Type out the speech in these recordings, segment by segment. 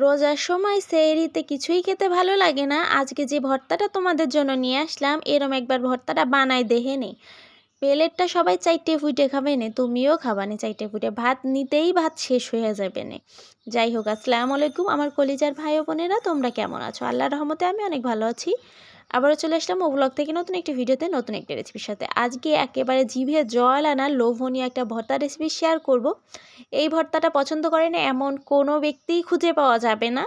রোজার সময় সেহরিতে কিছুই খেতে ভালো লাগে না। আজকে যে ভর্তাটা তোমাদের জন্য নিয়ে আসলাম, এরম একবার ভর্তাটা বানাই দেহে নে। প্লেটটা সবাই চাইটে ফুটে খাবে নে, তুমিও খাবানে চাইটে ফুটে ভাত নিতেই ভাত শেষ হয়ে যাবে নে। যাই হোক, আসসালামু আলাইকুম। আমার কলিজার ভাই বোনেরা, তোমরা কেমন আছো? আল্লাহ রহমতে আমি অনেক ভালো আছি। আবারও চলে আসলাম ও ব্লগ থেকে নতুন একটি ভিডিওতে নতুন একটা রেসিপির সাথে। আজকে একেবারে জিভে জল আনা লোভনীয় একটা ভর্তা রেসিপি শেয়ার করব। এই ভর্তাটা পছন্দ করে না এমন কোনো ব্যক্তিই খুঁজে পাওয়া যাবে না।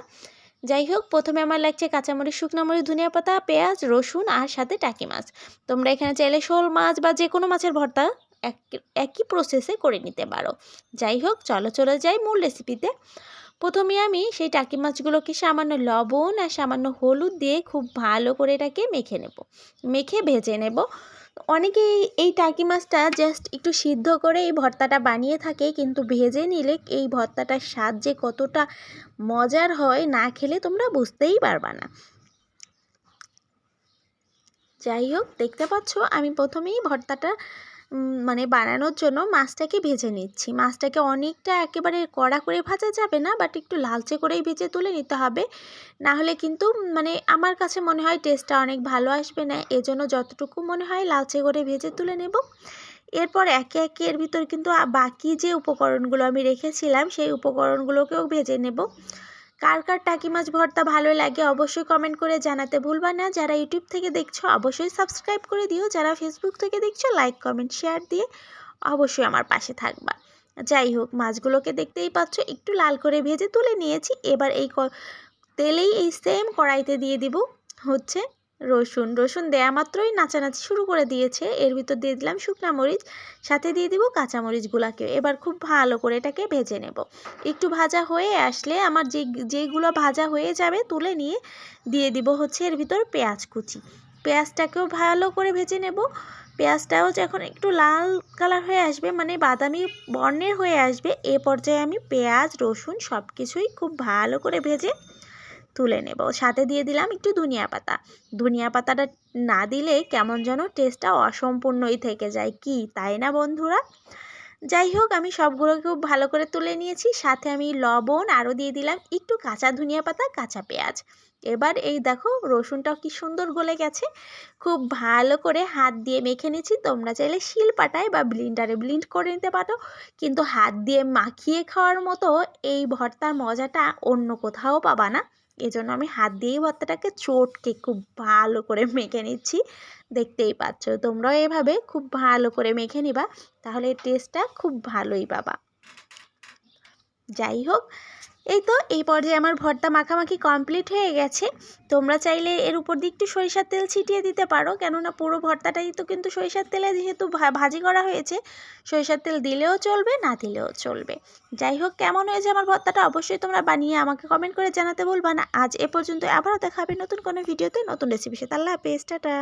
যাই হোক, প্রথমে আমার লাগছে কাঁচামরিচ, শুকনো মরিচ, ধনিয়া পাতা, পেঁয়াজ, রসুন আর সাথে টাকি মাছ। তোমরা এখানে চাইলে শোল মাছ বা যে কোনো মাছের ভর্তা এক, একই প্রসেসে করে নিতে পারো। যাই হোক, চলো চলে যাই মূল রেসিপিতে প্রথমে আমি সেই টাকি মাছগুলোকে সামান্য লবণ আর সামান্য হলুদ দিয়ে খুব ভালো করে এটাকে মেখে নেব। মেখে ভেজে নেব। অনেকেই এই টাকি মাছটা জাস্ট একটু সিদ্ধ করে এই ভর্তাটা বানিয়ে থাকে, কিন্তু ভেজে নিলে এই ভর্তাটার স্বাদ যে কতটা মজার হয় না খেলে তোমরা বুঝতেই পারবা না। যাই হোক, দেখতে পাচ্ছ আমি প্রথমেই ভর্তাটা মানে বানানোর জন্য মাছটাকে ভেজে নিচ্ছি। মাছটাকে অনেকটা একেবারে কড়া করে ভাজা যাবে না বাট একটু লালচে করেই ভেজে তুলে নিতে হবে। না হলে কিন্তু মানে আমার কাছে মনে হয় টেস্টটা অনেক ভালো আসবে না, এজন্য যতটুকু মনে হয় লালচে করে ভেজে তুলে নেব। এরপর একে একে এর ভিতর কিন্তু বাকি যে উপকরণগুলো আমি রেখেছিলাম, সেই উপকরণগুলোকেও ভেজে নেব। কার কার টাকি মাছ ভর্তা ভালো লাগে অবশ্যই কমেন্ট করে জানাতে ভুলবা না। যারা ইউটিউব থেকে দেখছ, অবশ্যই সাবস্ক্রাইব করে দিও। যারা ফেসবুক থেকে দেখছ লাইক কমেন্ট শেয়ার দিয়ে অবশ্যই আমার পাশে থাকবা। যাই হোক, মাছগুলোকে দেখতেই পাচ্ছ, একটু লাল করে ভেজে তুলে নিয়েছি। এবার এই তেলেই এই সেম কড়াইতে দিয়ে দিব হচ্ছে রসুন রসুন দেয়া মাত্রই নাচানাচি শুরু করে দিয়েছে। এর ভিতর দিয়ে দিলাম শুকনা মরিচ, সাথে দিয়ে দিব কাঁচামরিচগুলোকে এবার খুব ভালো করে এটাকে ভেজে নেব। একটু ভাজা হয়ে আসলে আমার যে, যেগুলো ভাজা হয়ে যাবে তুলে নিয়ে দিয়ে দিব হচ্ছে এর ভিতর পেঁয়াজ কুচি। পেঁয়াজটাকেও ভালো করে ভেজে নেব। পেঁয়াজটাও যখন একটু লাল কালার হয়ে আসবে মানে বাদামি বর্ণের হয়ে আসবে, এ পর্যায়ে আমি পেঁয়াজ, রসুন সব কিছুই খুব ভালো করে ভেজে তুলে নেব। সাথে দিয়ে দিলাম একটু ধনিয়া পাতা। ধনিয়া পাতাটা না দিলে কেমন যেন টেস্টটা অসম্পূর্ণই থেকে যায়। কি, তাই না বন্ধুরা? যাই হোক, আমি সবগুলো খুব ভালো করে তুলে নিয়েছি। সাথে আমি লবণ আরও দিয়ে দিলাম একটু কাঁচা ধনিয়া পাতা, কাঁচা পেঁয়াজ। এবার এই দেখো, রসুনটাও কি সুন্দর গলে গেছে। খুব ভালো করে হাত দিয়ে মেখে নিচ্ছি তোমরা চাইলে শিল পাটায় বা ব্লিন্ডারে ব্লিন্ড করে নিতে পারো। কিন্তু হাত দিয়ে মাখিয়ে খাওয়ার মতো এই ভর্তার মজাটা অন্য কোথাও পাবা না। এজন্য আমি হাত দিয়ে ভর্তাটাকে চটকে খুব ভালো করে মেখে নিচ্ছি। দেখতেই পাচ্ছ, তোমরাও এভাবে খুব ভালো করে মেখে নিবা, তাহলে টেস্টটা খুব ভালোই পাবা। যাই হোক এই তো, এই পর্যায়ে আমার ভর্তা মাখামাখি কমপ্লিট হয়ে গেছে। তোমরা চাইলে এর উপর দিয়ে একটু সরিষার তেল ছিটিয়ে দিতে পারো, কেননা পুরো ভর্তাটাই তো কিন্তু সরিষার তেলে যেহেতু ভাজি করা হয়েছে, সরিষার তেল দিলেও চলবে, না দিলেও চলবে। যাই হোক, কেমন হয়েছে আমার ভর্তাটা অবশ্যই তোমরা বানিয়ে আমাকে কমেন্ট করে জানাতে বলবা না। আজ এ পর্যন্ত আবারও দেখাবে নতুন কোনো ভিডিওতে, নতুন রেসিপি সাথে। আল্লাহ হাফেজ, টাটা।